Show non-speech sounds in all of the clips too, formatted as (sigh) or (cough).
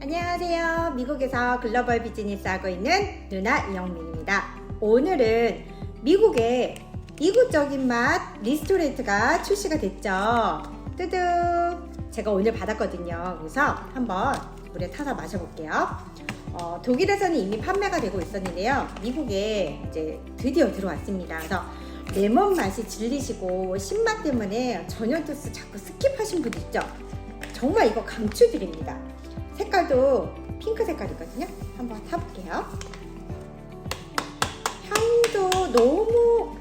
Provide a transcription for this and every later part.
안녕하세요. 미국에서 글로벌 비즈니스 하고 있는 누나 이영민입니다. 오늘은 미국의 이국적인 맛 리스토레이트가 출시가 됐죠. 뜨드. 제가 오늘 받았거든요. 그래서 한번 물에 타서 마셔볼게요. 어, 독일에서는 이미 판매가 되고 있었는데요. 미국에 이제 드디어 들어왔습니다. 그래서 레몬 맛이 질리시고 신맛 때문에 저녁 주스 자꾸 스킵하신 분 있죠? 정말 이거 강추드립니다. 색깔도 핑크 색깔이거든요. 한번 타볼게요. 향도 너무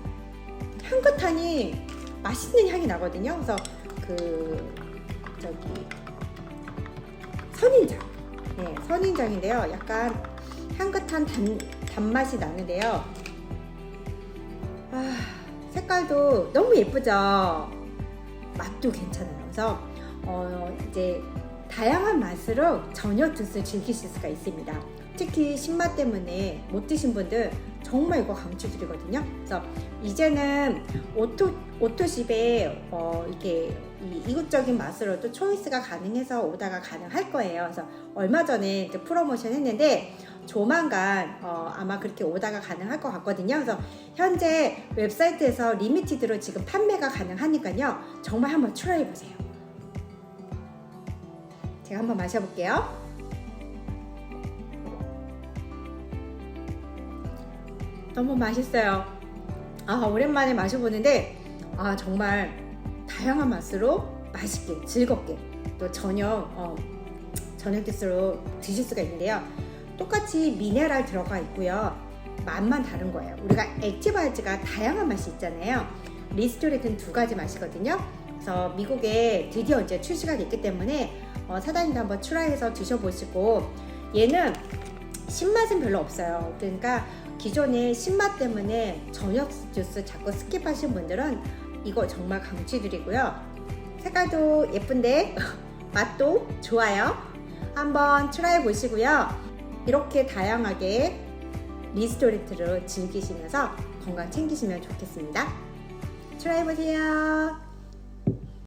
향긋하니 맛있는 향이 나거든요. 그래서 그 저기 선인장, 네 선인장인데요. 약간 향긋한 단, 단맛이 나는데요. 아, 색깔도 너무 예쁘죠. 맛도 괜찮아요. 그래서 어, 이제 다양한 맛으로 저녁 주스 즐기실 수가 있습니다. 특히 신맛 때문에 못 드신 분들 정말 이거 강추드리거든요. 그래서 이제는 오토 오토십에 어, 이렇게 이 이국적인 맛으로도 초이스가 가능해서 오다가 가능할 거예요. 그래서 얼마 전에 이제 프로모션 했는데 조만간 어, 아마 그렇게 오다가 가능할 것 같거든요. 그래서 현재 웹사이트에서 리미티드로 지금 판매가 가능하니까요. 정말 한번 트라이 보세요. 제가 한번 마셔볼게요. 너무 맛있어요. 아, 오랜만에 마셔보는데, 아, 정말 다양한 맛으로 맛있게, 즐겁게, 또 저녁, 어, 저녁 주스로 드실 수가 있는데요. 똑같이 미네랄 들어가 있고요. 맛만 다른 거예요. 우리가 액티바이즈가 다양한 맛이 있잖아요. 리스토레이트는 두 가지 맛이거든요. 그래서 미국에 드디어 이제 출시가 됐기 때문에 어, 사장님도 한번 트라이해서 드셔보시고 얘는 신맛은 별로 없어요. 그러니까 기존의 신맛 때문에 저녁 주스 자꾸 스킵하신 분들은 이거 정말 강추드리고요. 색깔도 예쁜데 (laughs) 맛도 좋아요. 한번 트라이 보시고요. 이렇게 다양하게 리스토레이트를 즐기시면서 건강 챙기시면 좋겠습니다. 트라이 보세요.